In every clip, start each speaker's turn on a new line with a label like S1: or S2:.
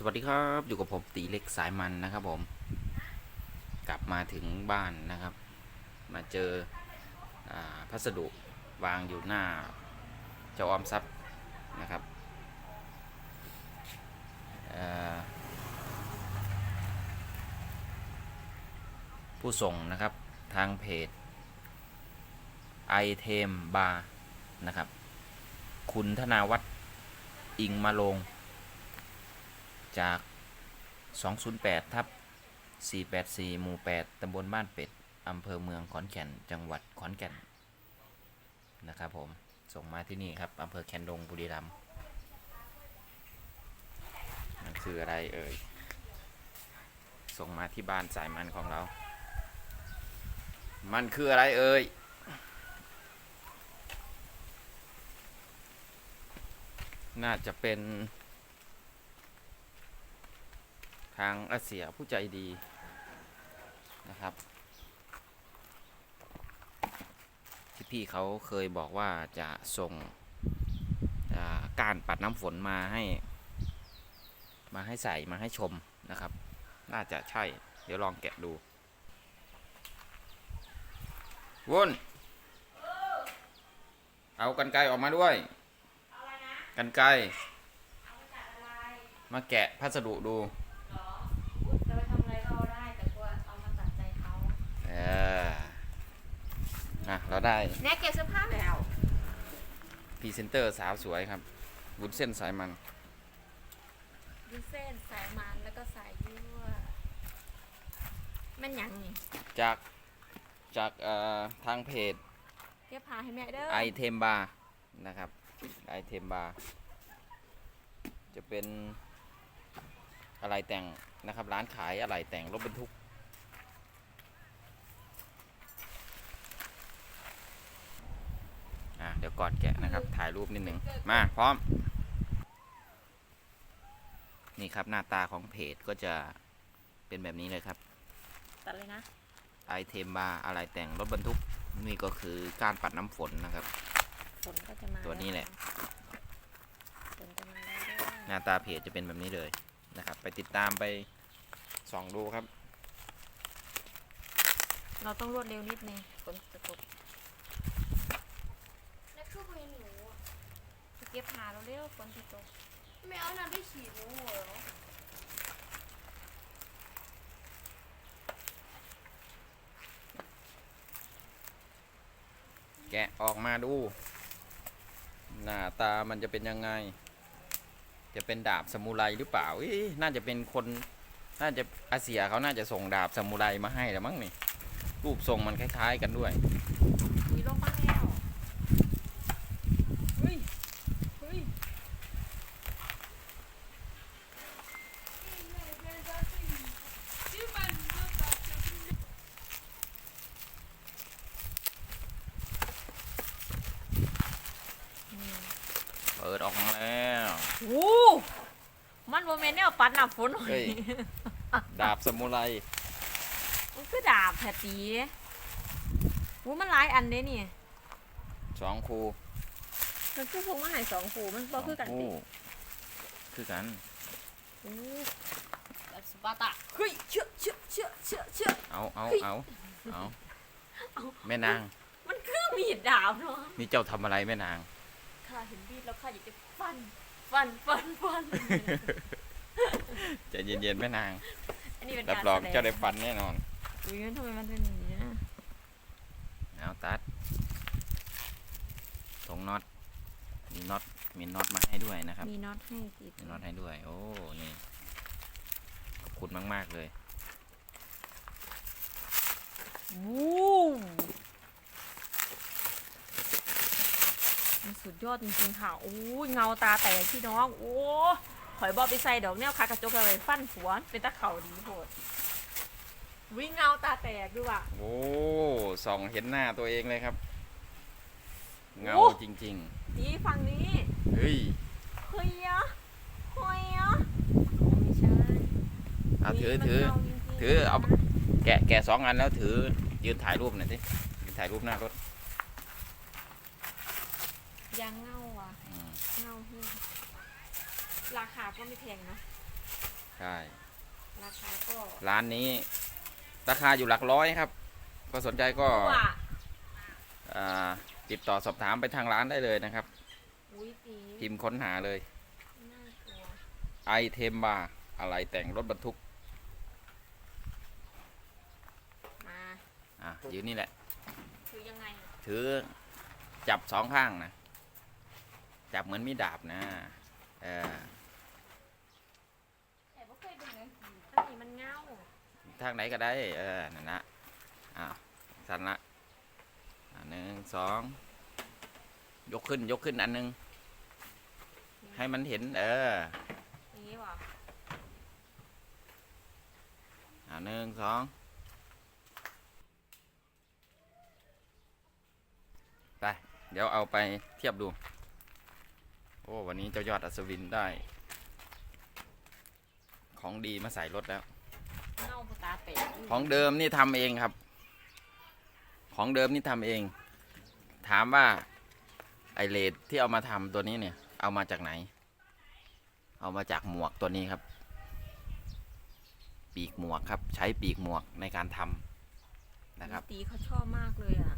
S1: สวัสดีครับอยู่กับผมตีเล็กสายมันนะครับผม กลับมาถึงบ้านนะครับ มาเจออพัสดุวางอยู่หน้าเจ้าออมทรัพย์นะครับผู้ส่งนะครับทางเพจไอเทมบาร์นะครับ คุณธนาวัฒน์อิงมาลง จาก 208ทับ484 หมู่ 8ตำบลบ้านเป็ดอำเภอเมืองขอนแก่น จังหวัดขอนแก่น นะครับผม ส่งมาที่นี่ครับอำเภอแคนดงบุรีรัมย์มันคืออะไรเอ่ย ส่งมาที่บ้านสายมันของเรา มันคืออะไรเอ่ยน่าจะเป็น ทางอาเซียผู้ใจดีนะครับ ที่พี่เขาเคยบอกว่าจะส่งอ่าการปัดน้ำฝนมาให้ มาให้ใส่มาให้ชมนะครับ น่าจะใช่ เดี๋ยวลองแกะดูวุ้นเอากันไกรออกมาด้วย กันไกรมาแกะพัสดุดู
S2: จะไปทำอะไรก็เอาได้แต่กลัวเอามาตัดใจเขา
S1: เออ อะเราได้
S2: แน่เก็บเสื้อผ้าแล้ว
S1: พรีเซนเตอร์สาวสวยครับบุญเส้นสายมัน
S2: ดิเส้นสายมันแล้วก็สายยั่วแม่นหยังนี่
S1: จากจากเอ่อทางเพจ
S2: เก็บผ้าให้แม่เด้อ
S1: ไอเทมบาร์นะครับไอเทมบาร์จะเป็นอะไรแต่งนะครับ ร้านขายอะไรแต่งรถบรรทุก อะ เดี๋ยว ก่อนแกะนะครับ ถ่ายรูปนิดหนึ่งมาพร้อม นี่ครับหน้าตาของเพจก็จะเป็นแบบนี้เลยครับ
S2: ตัดเลยนะ
S1: ไอเทมบาร์อะไรแต่งรถบรรทุกนี่ก็คือการปัดน้ำฝนนะครับ
S2: ฝนก็จะมา
S1: ตัวนี้แหละ
S2: ฝนจะมาแล้วเด้อ
S1: หน้าตาเพจจะเป็นแบบนี้เลยนะครับ ไปติดตามไปส่องดูครับ
S2: เราต้องรวดเร็วนิดนึงฝนจะตก
S3: แล้วคือไปหนูอะ
S2: ไป เก็บผ้าเราเร็วฝนจะตก
S3: ไม่เอาน้ำที่ฉีดหนูเหรอ
S1: แกะออกมาดู หน้าตามันจะเป็นยังไง จะเป็นดาบสมุไรหรือเปล่าเอ๊ะน่าจะเป็นคน น่าจะอาเซียเขาน่าจะส่งดาบสมุไรมาให้แล้วมั้งนี่ รูปทรงมันคล้าย ๆ กันด้วย
S2: มีลมบ้างแล้วเฮ้ยเฮ้ย
S1: เปิดออกมาแล้ว
S2: โอ้มันโมเมนต์เนี่ยปั ดหน้าฝนหน่อย
S1: เฮ้ย ดาบสมุไร
S2: มันคือดาบแผลตีวูมันหลายอันเด้นี่
S1: สองคู
S2: มันคือพวกมาใหายสองขู่มันบ่คือกัน
S1: สง
S2: ติ
S1: คู่คือกัน
S2: โอ้แบบสปาร์ตะเฮ้ยเชื่อเชื่อเชื่อเชื่อเชื่อ
S1: เอาเอา
S2: เฮ้ย
S1: เอาเอา
S2: เอา
S1: แม่นาง
S2: มันคือมีดดาบเนาะ
S1: นี่เจ้าทำอะไรแม่นาง
S2: ข้าเห็นมีดแล้วข้าอยากจะฟัน ฟันฟันฟัน
S1: ใจเย็นๆแม่นาง
S2: อันนี้เป็น
S1: รับ
S2: การ
S1: รอง
S2: แสดง
S1: เจ้าได้ฟันแน่นอน
S2: อุ้ยทำไมมันเป็นอย่างนี้อะ
S1: เอาตัดตรงน็อต มีน็อต มีน็อตมาให้ด้วยนะครับ
S2: มีน็อตให้ติด
S1: มีน็อตให้ด้วย โอ้ นี่ ขอบคุณมาก ๆ เลย
S2: วู้มันสุดยอดจริงๆค่ะโอ้ยเงาตาแตกพี่น้อง โอ้ ข่อยบอไปใส่ดอกแนวคากระจกอะไรฟันหัวเป็นตะเข่าดีโพดวิ่งเงาตาแตกด้วยว่ะ
S1: โอ้ส่องเห็นหน้าตัวเองเลยครับ เงา
S2: โอ้
S1: จริง
S2: นี่ฝั่งนี้
S1: ๆ เฮ้ย
S2: เฮ้ยอะเฮ้ยอะไม่ใช่
S1: เอาถือ
S2: นี่มัน
S1: ถือ
S2: เงาจริงๆ
S1: ถือเอา แกะแกะสองอันแล้วถือ ยืนถ่ายรูปหน่อยสิยืนถ่ายรูปหน้ารถ
S2: ยังเงาอะ
S1: อืม
S2: เงาเฮ้ย ราคาก็ไม่แพงเนอะ
S1: ใช่
S2: ราคาก็
S1: ร้านนี้ ราคาอยู่หลักร้อยครับ ก็สนใจก็
S2: ว่า
S1: อ่าติดต่อสอบถามไปทางร้านได้เลยนะครับ
S2: อุ้ยตี
S1: พิมพ์ค้นหาเลย
S2: น่ากลัว
S1: ไอเทมบาร์อะไรแต่งรถบรรทุก
S2: มา
S1: อะยืนนี่แหละ
S2: คือยังไง
S1: ถือจับสองข้างนะ จับเหมือนมีดาบนะเออ
S3: แต่ไม่เคยเป็นเลย
S2: อันนี้มันเงา
S1: ทางไหนก็ได้ เออนั่นนะอ้าวสันละอะหนึ่งสองยกขึ้นยกขึ้นอันหนึงให้มันเห็น เออ
S2: อย่างนี้ว่ะ
S1: อะหนึ่งสองไป เดี๋ยวเอาไปเทียบดู โอ้ วันนี้เจ้ายอดอัศวินได้ ของดีมาใส่รถแล้ว
S2: เงาตาแตกยู่
S1: ของเดิมนี่ทำเองครับ ของเดิมนี่ทำเอง ถามว่าไอเลดที่เอามาทำตัวนี้เนี่ย เอามาจากไหน เอามาจากหมวกตัวนี้ครับ ปีกหมวกครับ ใช้ปีกหมวกในการทำนะครับ
S2: ตีเขาชอบมากเลยอะ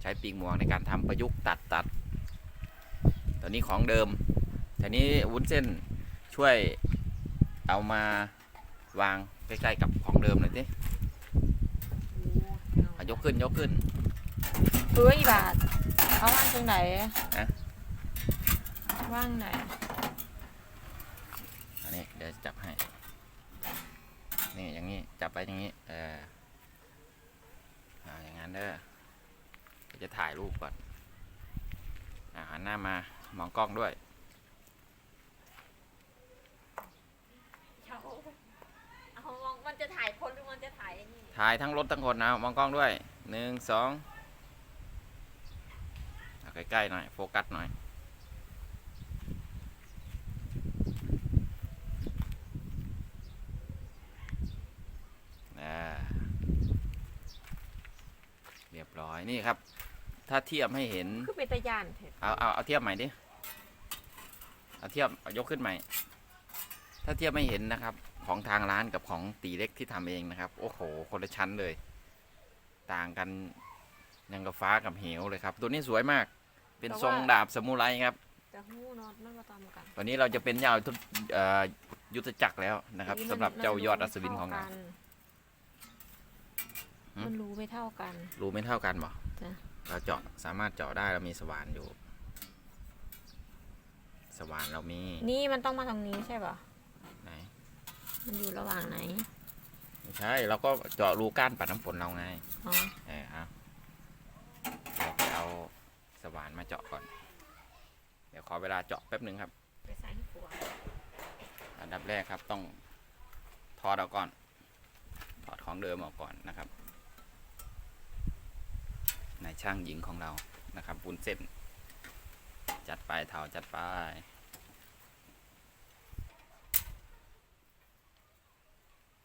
S1: ใช้ปีกหมวกในการทำประยุกต์ตัดตัดตัวนี้ของเดิมทีนี้วุ้นเส้นช่วยเอามาวาง ใกล้ๆกับของเดิมหน่อยสิ
S2: โอ้
S1: อะยกขึ้นยกขึ้น
S2: เฮ้ยบาทเอาว่างตรงไหน
S1: อะ
S2: ว่างไหน
S1: อันนี้เดี๋ยวจับให้ นี่อย่างนี้จับไปอย่างนี้ เอออ่าอย่างนั้นเด้อเดี๋ยวจะถ่ายรูปก่อนอ่าหันหน้ามามองกล้องด้วย
S2: เอาเอา มองมันจะถ่ายคนหรือมันจะถ่ายไอ้นี่
S1: ถ่ายทั้งรถทั้งคนนะมองกล้องด้วยหนึ่งสองเอาใกล้ๆหน่อยโฟกัสหน่อยอ่าเรียบร้อยนี่ครับ ถ้าเทียบให้เห็น
S2: คือเป็นตะยานเถอะ
S1: เอาเอาเอาเทียบใหม่ดิเอาเทียบเอายกขึ้นใหม่ ถ้าเทียบไม่เห็นนะครับ ของทางร้านกับของตีเล็กที่ทำเองนะครับ โอ้โห คนละชั้นเลย ต่างกันยังกับฟ้ากับเหวเลยครับ ตัวนี้สวยมาก เป็นทรงดาบสมุไรครับ
S2: แต่หูนอนมันมาตามกัน
S1: วันนี้เราจะเป็นยาวทุเอ่อยุทธจักรแล้วนะครับ
S2: นี่มัน
S1: สำหรับเจ้ายอดอัศวินของเรา
S2: มัน
S1: หืม
S2: มัน รู้ไม่เท่ากัน
S1: รูไม่เท่ากันบ่
S2: จ้ะ
S1: เราเจาะสามารถเจาะได้เรามีสว่านอยู่ สว่านเรามี
S2: นี่มันต้องมาทางนี้ใช่ป่ะ
S1: ไหน
S2: มันอยู่ระหว่างไหน
S1: ไม่ใช่เราก็เจาะรูก้านปัดน้ำฝนเราไง
S2: อ๋อ
S1: เออเอาเดี๋ยวไปเอาสว่านมาเจาะก่อน เดี๋ยวขอเวลาเจาะแป๊บหนึ่งครับ
S2: ไปใส่ให้ผัว
S1: อันดับแรกครับต้องถอดออกก่อน ถอดของเดิมออกก่อนนะครับนายช่างหญิงของเรานะครับปุนเส้น จัดไปเถาจัดไป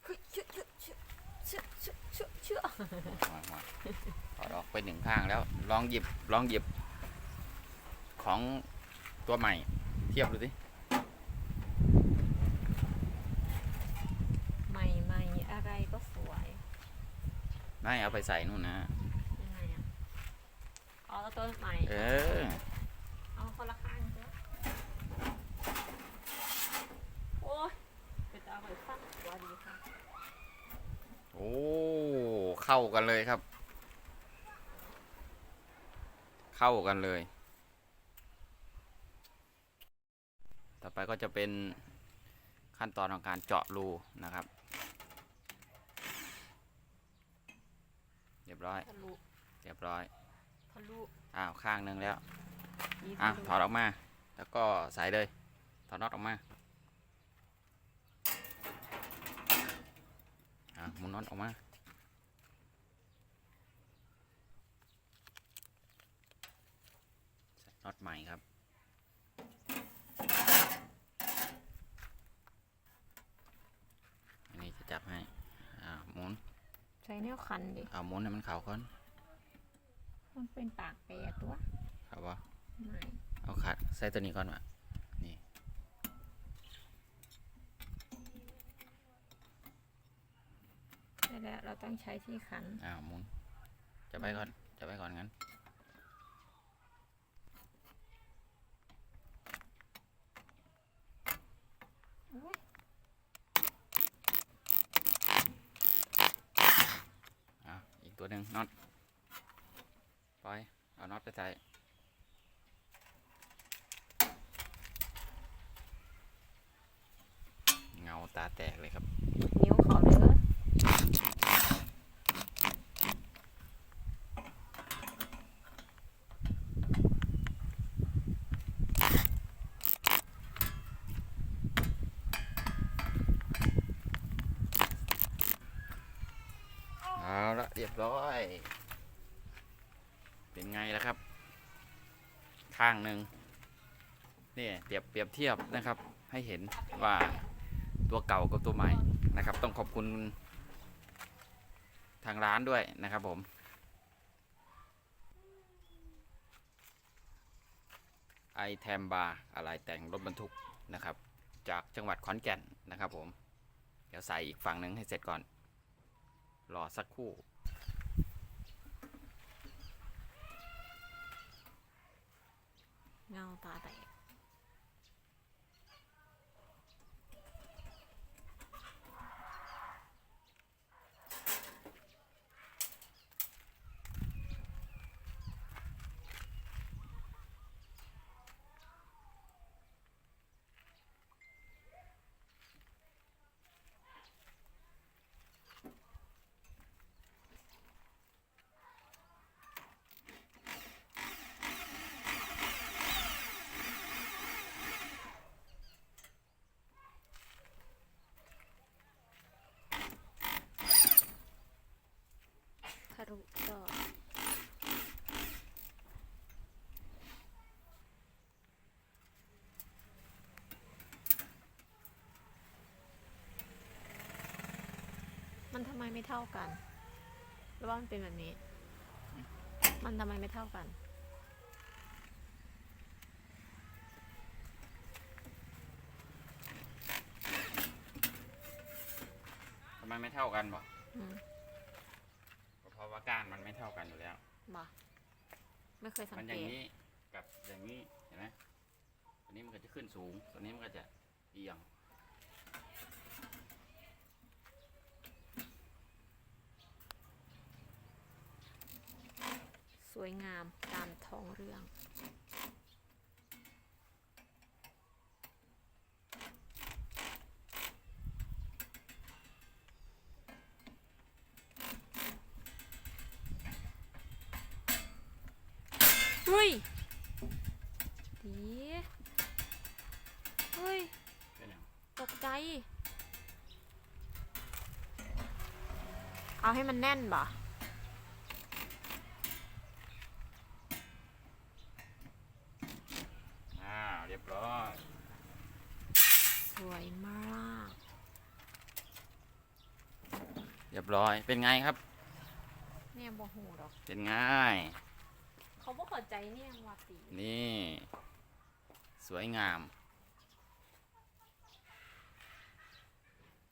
S2: เฮ้ยเชื่อเชื่อเชื่อเชื่อเชื่อเชื่อเชื่อ
S1: มามาถอดออกไปหนึ่งข้างแล้ว ลองหยิบลองหยิบ ของตัวใหม่ เทียบดูสิ
S2: ใหม่ใหม่อะไรก็สวย
S1: ไม่เอาไปใส่นู่นนะ
S2: ยังไงอะอ๋อแล้วตัวใหม่
S1: เออ
S2: เอาคนละข้างเถอะโอ้ยเป็นตาหอยฟันหัวดีค่ะ
S1: โอ้ เข้ากันเลยครับ เข้ากันเลย ต่อไปก็จะเป็นขั้นตอนของการเจาะรูนะครับ เรียบร้อย
S2: ทะลุ
S1: เรียบร้อย
S2: ทะลุ
S1: อ้าวข้างหนึ่งแล้ว
S2: นี่
S1: อะ
S2: ทะลุ
S1: ถอดออกมา แล้วก็ใส่เลย ถอดน็อตออกมาอะหมุนน็อตออกมา น็อตใหม่ครับ อันนี้จะจับให้ อ่าหมุน
S2: ใช้แนวคันดิ
S1: เอาหมุนเนี่ยมันเข่าก่อน
S2: มันเป็นปากแปรตัว
S1: ครับวะา
S2: ไม่
S1: เอาขัดใส่ตัวนี้ก่อนวะนี่
S2: ได้แล้วเราต้องใช้ที่คัน
S1: อ่าวหมุน จะไปก่อน จะไปก่อนงั้น ตัวหนึ่งน็อตปล่อยเอาน็อตไปใส่เงาตาแตกเลยครับ
S2: นิ้วเขาเด้อ
S1: เอาละเร้อย เป็นไงแล่ะครับ ข้างหนึ่งนี่เปรียบเปรียบเทียบนะครับ ให้เห็นว่าตัวเก่ากับตัวใหม่นะครับ ต้องขอบคุณทางร้านด้วยนะครับผมไอแทมบาร์อะไรแต่งรถบรรทุกนะครับ จากจังหวัดขอนแก่นนะครับผม เดี๋ยวใส่อีกฝั่งหนึ่งให้เสร็จก่อน รอสักครู่
S2: เงาตาแตกทะลุจอมันทำไมไม่เท่ากันหรือว่ามันเป็นแบบนี้ มันทำไมไม่เท่ากัน
S1: ทำไมไม่เท่ากันบอก
S2: อืม
S1: เพราะว่า ก้านมันไม่เท่ากันอยู่แล้ว
S2: บ่ไม่เคยสัง
S1: มันอ
S2: เก
S1: ย่าง
S2: ต
S1: นี้กับอย่างนี้เห็นไหมตัวนี้มันก็จะขึ้นสูงตัวนี้มันก็จะเอียง
S2: สวยงามตามท้องเรื่อง ยดีเฮ้ย
S1: เป็นอย่าง
S2: ตกใจ เอาให้มันแน่นบ่
S1: อ่าเรียบร้อย
S2: สวยมาก
S1: เรียบร้อยเป็นไงครับ
S2: เนี่ยบ่หูดอก
S1: เป็นไง
S2: เขาบ่เข้าใจเนี่ยว่าตี
S1: นี่ สวยงาม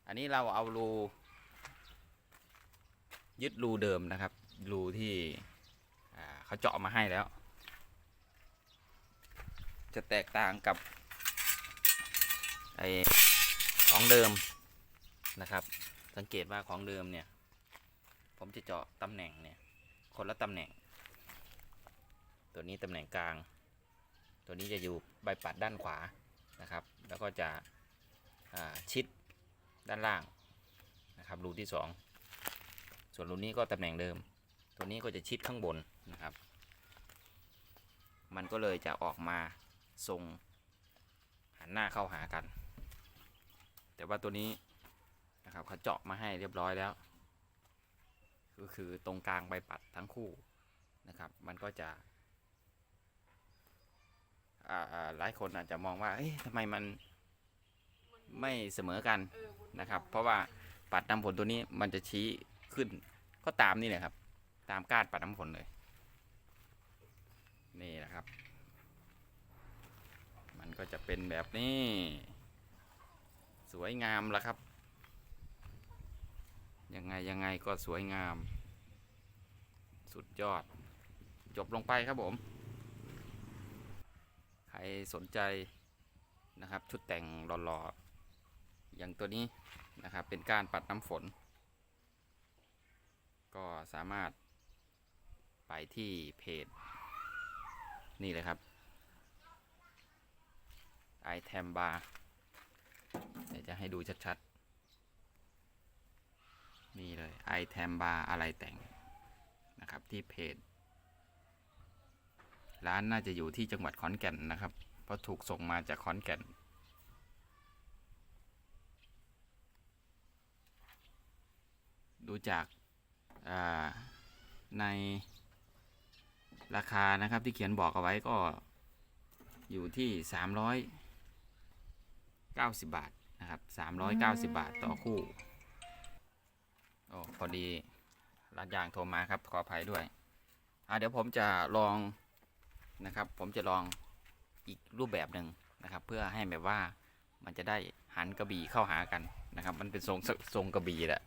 S1: อันนี้เราเอารูยึดรูเดิมนะครับ รูที่เขาเจาะมาให้แล้ว จะแตกต่างกับไอของเดิมนะครับ สังเกตว่าของเดิมเนี่ย ผมจะเจาะตำแหน่งเนี่ย คนละตำแหน่ง ตัวนี้ตำแหน่งกลาง ตัวนี้จะอยู่ใบปัดด้านขวานะครับ แล้วก็จะชิดด้านล่างนะครับรูที่สองส่วนรูนี้ก็ตำแหน่งเดิม ตัวนี้ก็จะชิดข้างบนนะครับ มันก็เลยจะออกมาทรงหันหน้าเข้าหากัน แต่ว่าตัวนี้นะครับเขาเจาะมาให้เรียบร้อยแล้ว ก็คือตรงกลางใบปัดทั้งคู่นะครับ มันก็จะ หลายคนอาจจะมองว่าเอ๊ะทำไมมันไม่เสมอกันนะครับ เพราะว่าปัดน้ำฝนตัวนี้มันจะชี้ขึ้นก็ตามนี่แหละครับ ตามก้านปัดน้ำฝนเลย นี่นะครับ มันก็จะเป็นแบบนี้ สวยงามแล้วครับยังไงยังไงก็สวยงาม สุดยอด จบลงไปครับผมใค รสนใจนะครับ ชุดแต่งหล่อๆ อย่างตัวนี้นะครับ เป็นการปัดน้ำฝน ก็สามารถไปที่เพจ นี่เลยครับ i t e m bar เดี๋ยวจะให้ดูชัดๆ นี่เลย i t e m bar อะไรแต่งนะครับที่เพจ ร้านน่าจะอยู่ที่จังหวัดขอนแก่นนะครับ เพราะถูกส่งมาจากขอนแก่น ดูจากอ่าในราคานะครับที่เขียนบอกเอาไว้ก็อยู่ที่ 390 บาทนะครับ 390 บาทต่อคู่โอ้พอดีร้านยางโทรมาครับขออภัยด้วยอ่าเดี๋ยวผมจะลอง นะครับ ผมจะลองอีกรูปแบบหนึ่งนะครับ เพื่อให้แบบว่ามันจะได้หันกระบี่เข้าหากันนะครับ มันเป็นทรงทรงกระบี่แหละ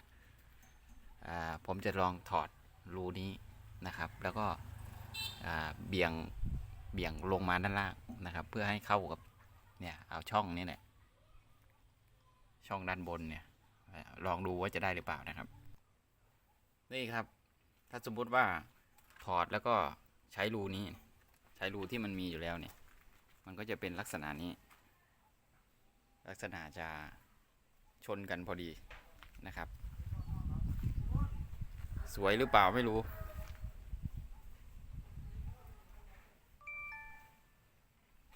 S1: ผมจะลองถอดรูนี้นะครับ แล้วก็เบี่ยงเบี่ยงลงมาด้านล่างนะครับ เพื่อให้เข้ากับเนี่ยเอาช่องนี้เนี่ยช่องด้านบนเนี่ยลองดูว่าจะได้หรือเปล่านะครับ นี่ครับ ถ้าสมมุติว่าถอดแล้วก็ใช้รูนี้ ใช้รูที่มันมีอยู่แล้วเนี่ย มันก็จะเป็นลักษณะนี้ ลักษณะจะชนกันพอดีนะครับ สวยหรือเปล่าไม่รู้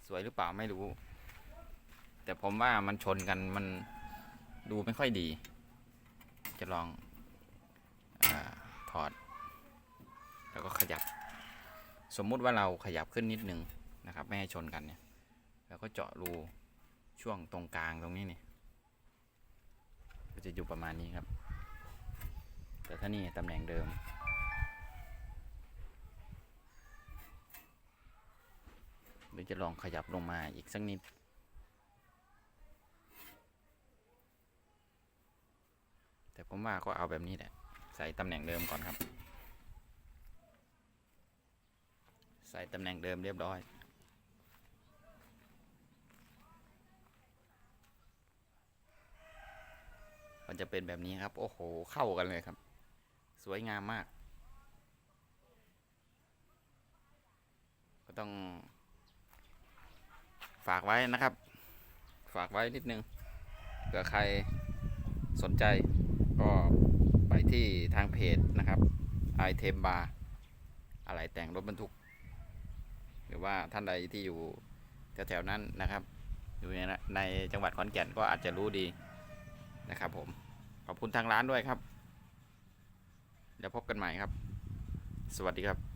S1: สวยหรือเปล่าไม่รู้ แต่ผมว่ามันชนกันมันดูไม่ค่อยดี จะลองอาถอด แล้วก็ขยับ สมมุติว่าเราขยับขึ้นนิดนึงนะครับ ไม่ให้ชนกันเนี่ยแล้วก็เจาะรูช่วงตรงกลางตรงนี้เนี่ยก็จะอยู่ประมาณนี้ครับ แต่ถ้านี่ตำแหน่งเดิม หรือจะลองขยับลงมาอีกสักนิดแต่ผมว่าก็เอาแบบนี้แหละ ใส่ตำแหน่งเดิมก่อนครับ ใส่ตำแหน่งเดิมเรียบร้อย มันจะเป็นแบบนี้ครับ โอ้โห เข้ากันเลยครับ สวยงามมาก ก็ต้อง ฝากไว้นะครับ ฝากไว้นิดนึงเผื่อใครสนใจก็ไปที่ทางเพจนะครับ i t e m bar อะไรแต่งรถบรรทุก รือว่าท่านใดที่อยู่แถวๆนั้นนะครับ อยู่ในในจังหวัดขอนแก่นก็อาจจะรู้ดีนะครับ ผมขอบคุณทางร้านด้วยครับเดี๋ยวพบกันใหม่ครับ สวัสดีครับ